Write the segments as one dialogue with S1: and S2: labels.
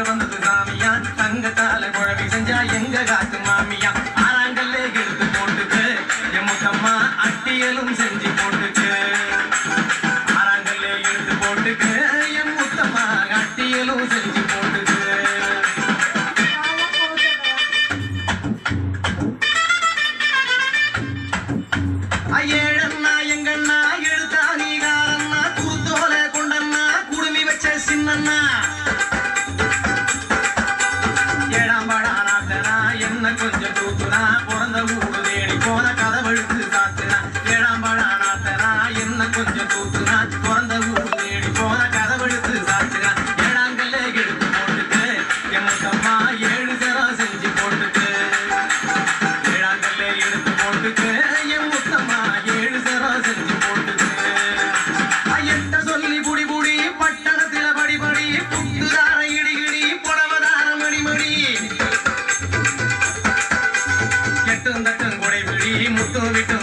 S1: வந்து சாமியா? தங்கத்தால குழம்பு செஞ்சா எங்க காத்து மாமியா? ஆறாங்கல்லே எடுத்து போட்டுக்கு எம்முக்கம்மா அட்டியலும் செஞ்சு போட்டுக்கு ஆறாங்கல்லே எடுத்து போட்டுக்கு எம் முத்தம்மா அட்டியலும் செஞ்சு போட்டுக்கு ஏழண்ணா எங்கண்ணா எழுத்தாணிகாரண்ணா குருத்தோலை கொண்டண்ணா குடுமி வச்ச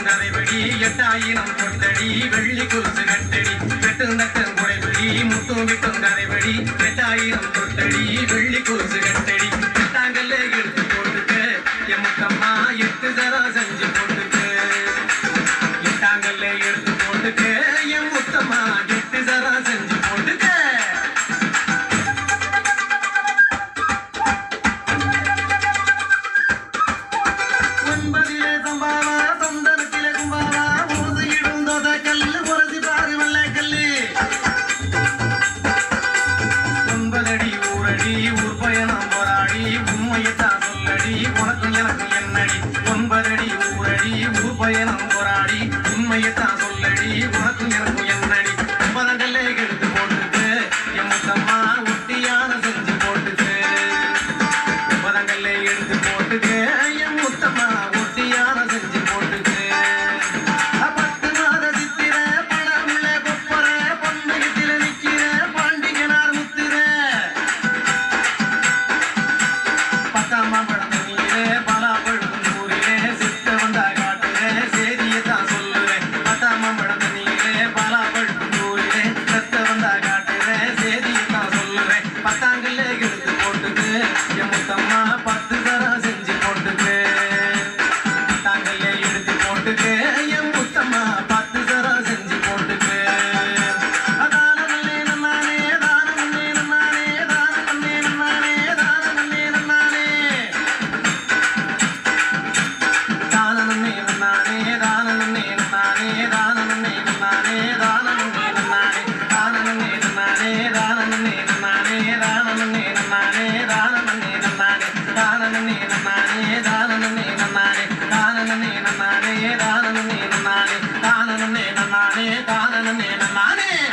S1: நரைவடி எட்டாயிரம் பொட்டடி வெள்ளி குருசு கட்டடி கட்டு நட்டு முறைவடி முட்டும் விட்டும் நரைவடி எட்டாயிரம் பொட்டடி வெள்ளி குருசு கட்டடி தாங்கல்ல எடுத்து போட்டுக்க எம்மக்கம்மா எட்டு தரா செஞ்சு பயணம் போராடி உண்மையைத்தான் சொல்லடி உனக்கும் எனக்கும் என்னடி? பதங்கல்லே கெடுத்து போட்டுட்டு என் முத்தம்மா ஒட்டியான செஞ்சு போட்டுட்டு. பதங்கல்லே எடுத்து నానే దానను నేను నానే దానను నేను నానే దానను నేను నానే